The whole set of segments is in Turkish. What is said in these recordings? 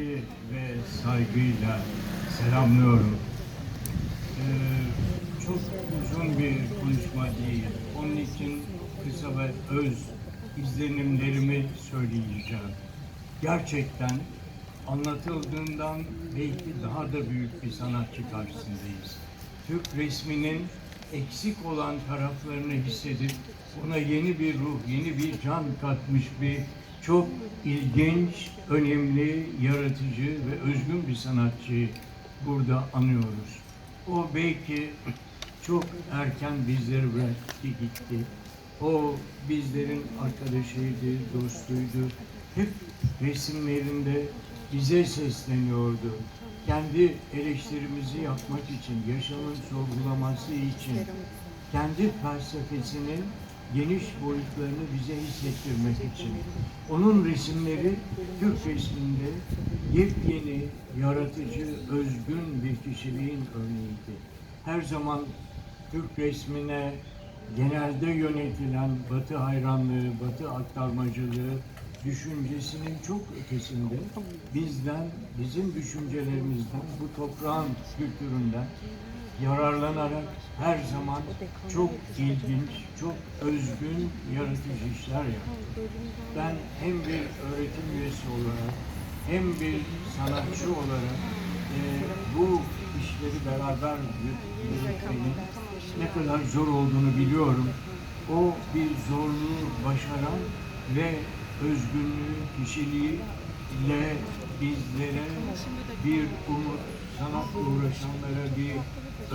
sevgi ve saygıyla selamlıyorum. Ee, çok uzun bir konuşma değil. Onun için kısa ve öz izlenimlerimi söyleyeceğim. Gerçekten anlatıldığından belki daha da büyük bir sanatçı karşısındayız. Türk resminin eksik olan taraflarını hissedip ona yeni bir ruh, yeni bir can katmış bir çok ilginç, önemli, yaratıcı ve özgün bir sanatçıyı burada anıyoruz. O belki çok erken bizleri bıraktı gitti. O bizlerin arkadaşıydı, dostuydu. Hep resimlerinde bize sesleniyordu. Kendi eleştirimizi yapmak için, yaşamın sorgulaması için, kendi felsefesinin geniş boyutlarını bize hissettirmek için. Onun resimleri Türk resminde yepyeni, yaratıcı, özgün bir kişiliğin örneğiydi. Her zaman Türk resmine genelde yönetilen Batı hayranlığı, Batı aktarmacılığı düşüncesinin çok ötesinde bizden, bizim düşüncelerimizden, bu toprağın kültüründen yararlanarak her zaman çok ilginç, çok özgün, yaratıcı işler yaptı. Ben hem bir öğretim üyesi olarak hem bir sanatçı olarak e, bu işleri beraber yürü- yürütmenin ne kadar zor olduğunu biliyorum. O bir zorluğu başaran ve özgünlüğü, kişiliğiyle bizlere bir umut, sanatla uğraşanlara bir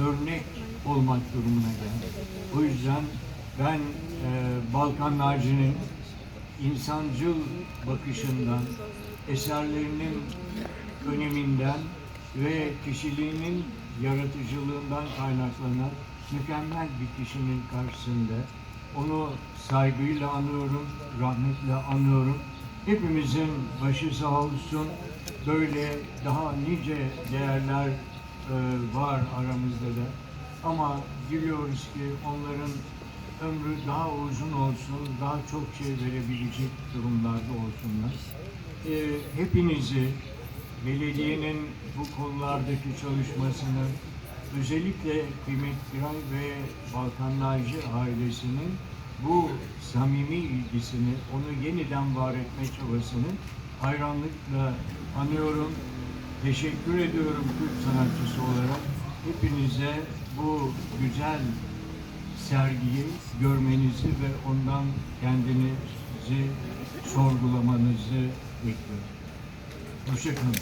örnek olmak durumuna geldi. O yüzden ben e, Balkan Naci'nin insancıl bakışından, eserlerinin öneminden ve kişiliğinin yaratıcılığından kaynaklanan mükemmel bir kişinin karşısında onu saygıyla anıyorum, rahmetle anıyorum. Hepimizin başı sağ olsun. Böyle daha nice değerler e, var aramızda da. Ama diliyoruz ki onların ömrü daha uzun olsun, daha çok şey verebilecek durumlarda olsunlar. E, hepinizi belediyenin bu konulardaki çalışmasını özellikle Kıymet Giray ve Balkan Naci ailesinin bu samimi ilgisini, onu yeniden var etme çabasını hayranlıkla anıyorum. Teşekkür ediyorum Türk sanatçısı olarak. Hepinize bu güzel sergiyi görmenizi ve ondan kendinizi sorgulamanızı bekliyorum. Hoşçakalın.